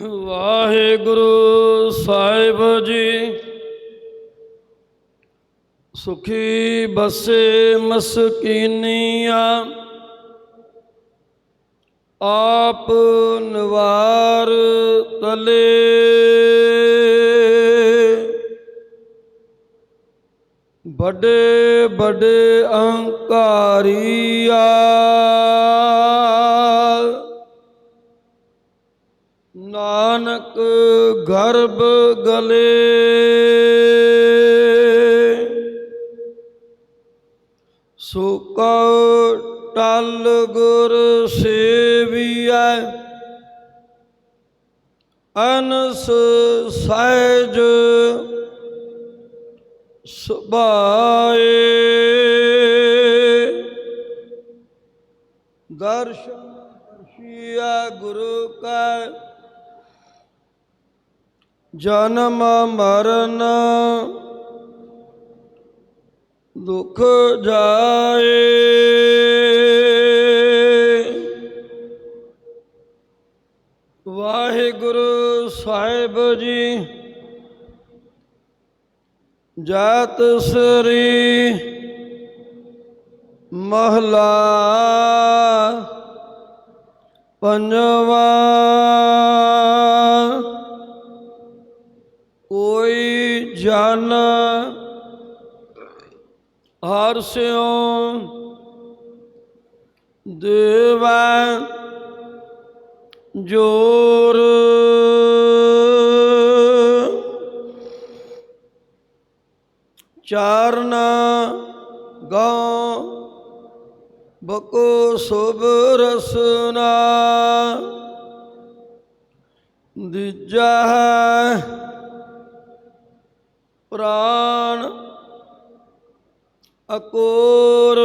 ਵਾਹਿਗੁਰੂ ਸਾਹਿਬ ਜੀ। ਸੁਖੀ ਬਸੇ ਮਸਕੀਨੀਆਂ ਆਪ ਨਵਾਰ ਤਲੇ। ਵੱਡੇ ਵੱਡੇ ਅਹੰਕਾਰੀਆ ਗਰਭ ਗਲੇ। ਸੁਕਾ ਟਲ ਗੁਰ ਸੇਵੀਐ ਅਨਸ ਸਹਿਜ ਸੁਭਾਏ। ਦਰਸ਼ਨ ਦਰਸ਼ੀਆ ਗੁਰੂ ਕੈ ਜਨਮ ਮਰਨ ਦੁਖ ਜਾਏ। ਵਾਹਿਗੁਰੂ ਸਾਹਿਬ ਜੀ ਜਾਤ ਸ੍ਰੀ ਮਹਲਾ ਪੰਜਵਾ ਕੋਈ ਜਨ ਹਰ ਸਿਉ ਦੇਵੈ ਜੋਰ। ਚਾਰਨ ਗਾਉ ਬਕੋ ਸੁਭ ਰਸਨਾ। ਦਿਜਾ ਹੈ ਪ੍ਰਾਣ ਅਕੋਰ।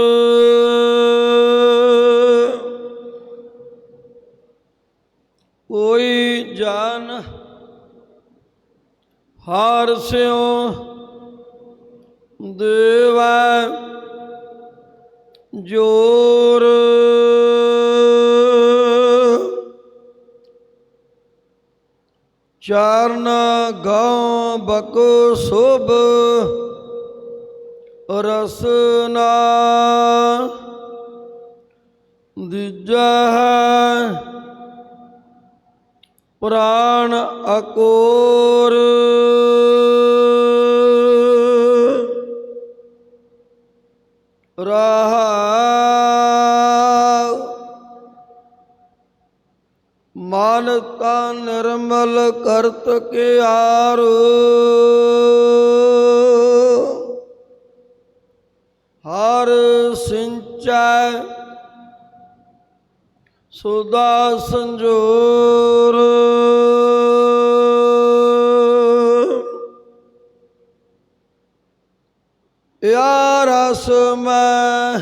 ਕੋਈ ਜਨ ਹਾਰ ਸਿਉ ਦੇਵੈ ਜੋਰ। ਚਰਨ ਗਾਉ ਬਕੋ ਸੁਭ ਰਸਨਾ ਦਿਜਾ ਪ੍ਰਾਣ ਅਕੋਰ। ਨਿਰਮਲ ਕਰਤ ਕੇ ਆਰ ਹਰ ਸਿੰਚੈ ਸੁਦਾ ਸੰਜੋਰ। ਯਾ ਰਸ ਮੈਂ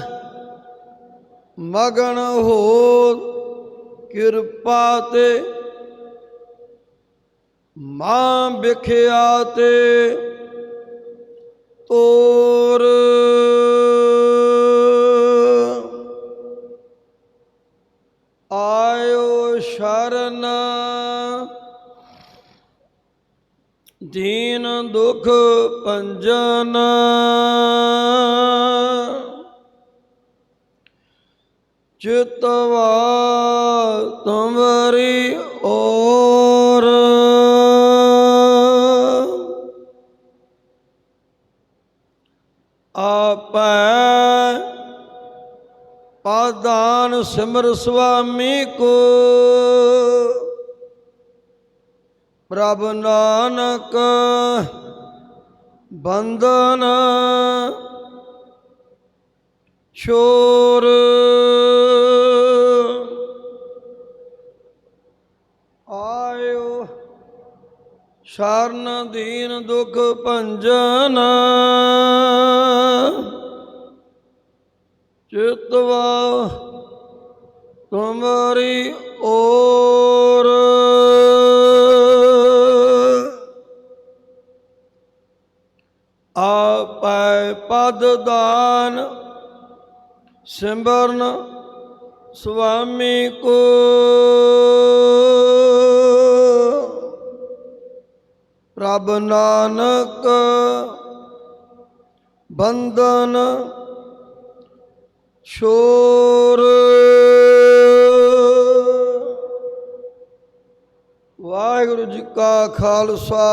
ਮਗਨ ਹੋ ਕਿਰਪਾ ਤੇ ਮਾਂ ਵਿਖਿਆ ਤੇ ਤੋਰ। ਆਇਓ ਸ਼ਰਨ। ਦੀਨ ਦੁਖ ਪੰਜਨ ਚਿਤਵਾ ਤੁਮਰੀ ਔਰ। ਆਪੈ ਪਾਦਾਨ ਸਿਮਰ ਸੁਆਮੀ ਕੋ। ਪ੍ਰਭ ਨਾਨਕ ਬੰਦਨ ਛੋਰ। ਸ਼ਰਨ ਦੀਨ ਦੁਖ ਭੰਜਨ। ਚਿਤਵਾ ਤੁਮਰੀ ਔਰ। ਆਪੈ ਪਦ ਦਾਨ ਸਿਮਰਨ ਸੁਆਮੀ ਕੋ। ਪ੍ਰਭ ਨਾਨਕ ਬੰਧਨ ਛੋਰ। ਵਾਹਿਗੁਰੂ ਜੀ ਕਾ ਖਾਲਸਾ,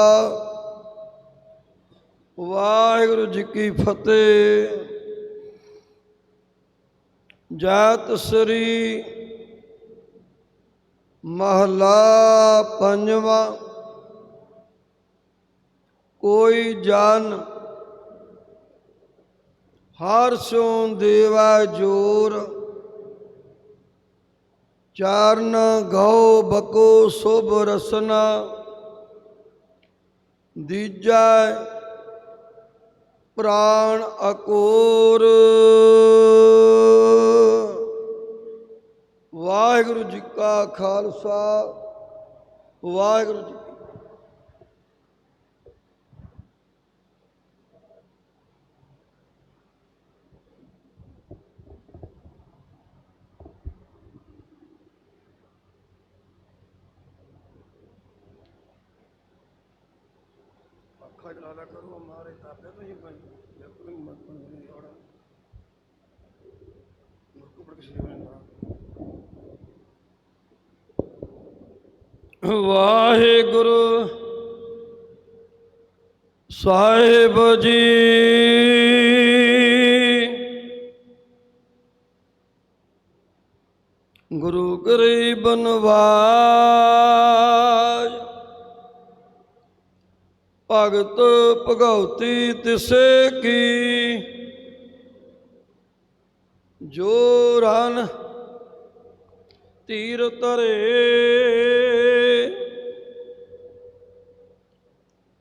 ਵਾਹਿਗੁਰੂ ਜੀ ਕੀ ਫਤਿਹ। ਜਾਤ ਸ੍ਰੀ ਮਹਲਾ ਪੰਜਵਾਂ ਕੋਈ ਜਨ ਹਰ ਸਿਉ ਦੇਵਾ ਜੋਰ, ਚਾਰਨ ਗਉ ਬਕੋ ਸੁਭ ਰਸਨਾ, ਦੀਜੈ ਪ੍ਰਾਣ ਅਕੋਰ। ਵਾਹਿਗੁਰੂ ਜੀ ਕਾ ਖਾਲਸਾ, ਵਾਹਿਗੁਰੂ ਜੀ ਕੀ ਅੱਖਾਂ ਚਲਾ ਲਿਆ ਕਰੋ, ਮਾਰੇ ਤਾਪੇ ਤੁਸੀਂ ਭਾਈ ਬਿਲਕੁਲ ਮਤ ਨਹੀਂ ਹੋਣਾ ਮੁਰਕੂ ਪੜ ਕੇ ਸ਼ਰੀਰ ਨਾ ਵਾਹਿਗੁਰੂ ਸਾਹਿਬ ਜੀ। ਗੁਰੂ ਗਰੀਬ ਨਵਾਜ ਭਗਤ ਭਗਉਤੀ ਤਿਸੇ ਕੀ? ਜੋ ਰਨ ਤੀਰ ਤਰੇ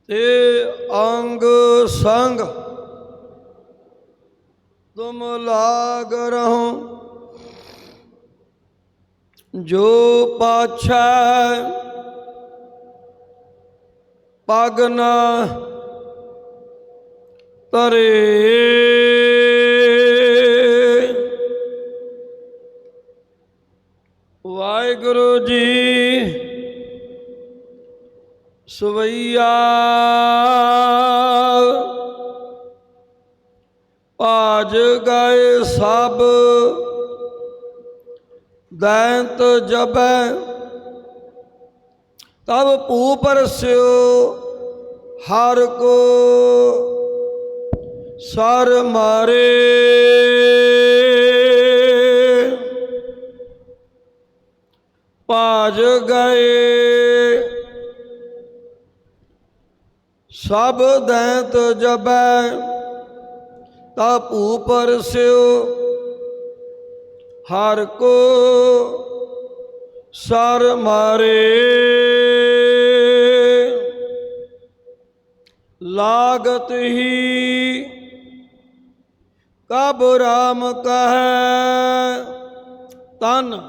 ਤੇ ਅੰਗ ਸੰਗ ਤੁਮ ਲਾਗ ਰਹੋ। ਜੋ ਪਾਛੈ ਪਗ ਤਰੇ। ਵਾਹਿਗੁਰੂ ਜੀ ਸਵਈਆ ਭਾਜ ਗਏ ਸਭ ਦੈਂਤ ਜਬੈ ਤਬ ਭੂ ਪਰਸਿਓ। ਹਰ ਕੋ ਸਰ ਮਾਰੇ। ਭਾਜ ਗਏ। ਸਭ ਦੈਂਤ ਜਬੈ ਤਾ ਭੂ ਪਰਸਿਓ ਹਰ ਕੋ ਸਰ ਮਾਰੇ। ਲਾਗਤ ਹੀ ਕਬ ਰਾਮ ਕਹੈ ਤਨ,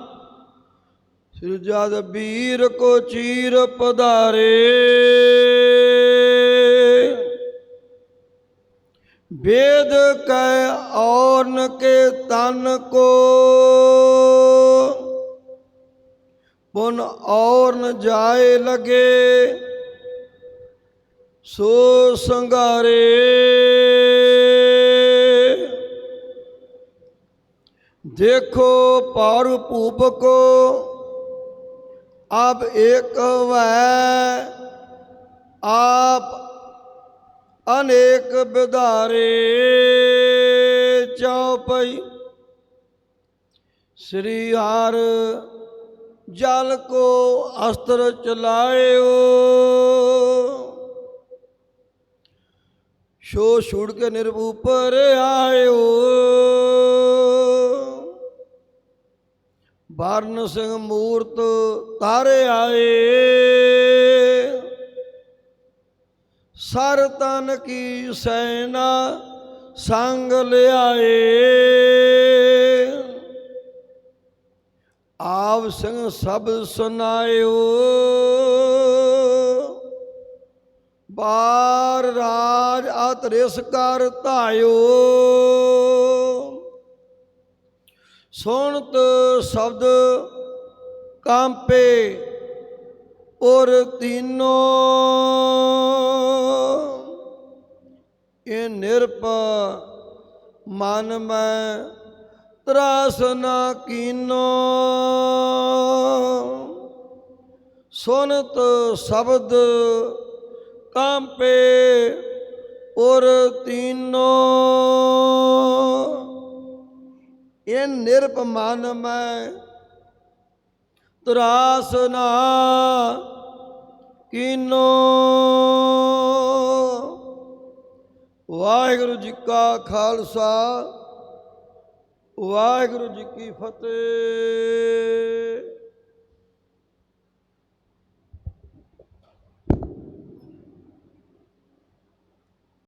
ਸ੍ਰੀ ਜਦ ਵੀਰ ਕੋ ਚੀਰ ਪਧਾਰੇ। ਵੇਦ ਕੈ ਔਰਨ ਕੇ ਤਨ ਕੋ, ਪੁਨ ਔਰਨ ਜਾਏ ਲਗੇ। ਸੋ ਸੰਗਾਰੇ। ਦੇਖੋ ਪਾਰ ਭੂਪ ਕੋ ਆਪ ਏਕ ਵੈ, ਆਪ ਅਨੇਕ ਵਿਧਾਰੇ ਚੌਪਈ ਸ੍ਰੀ ਹਰ ਜਲ ਕੋ ਅਸਤਰ ਚਲਾਇਓ। ਸ਼ੋ ਛੁੜ ਕੇ ਨਿਰਭੂਪਰ ਆਇਓ ਬਰਨ ਸਿੰਘ ਮੂਰਤ ਤਾਰੇ ਆਏ। ਸਰ ਤਨ ਕੀ ਸੈਨਾ ਸੰਗ ਲਿਆਏ। ਆਵ ਸਿੰਘ ਸਭ ਸੁਨਾਇਓ ਬਾਰ ਰਾਜ ਅਤ ਰਿਸ ਕਰ ਧਾਇਓ। ਸੁਣਤ ਸ਼ਬਦ ਕਾਂਪੇ ਔਰ ਤੀਨੋ। ਇਹ ਨਿਰਪ ਮਨ ਮੈਂ ਤਰਾਸ ਨਾ ਕੀਨੋ। ਸੁਨਤ ਸ਼ਬਦ ਕਾਂਪੇ ਔਰ ਤੀਨੋ ਇਹ ਨਿਰਪਮਨ ਮੈਂ ਤਰਾਸ ਨਾ ਕੀਨੋ। ਵਾਹਿਗੁਰੂ ਜੀ ਕਾ ਖਾਲਸਾ, ਵਾਹਿਗੁਰੂ ਜੀ ਕੀ ਫਤਿਹ।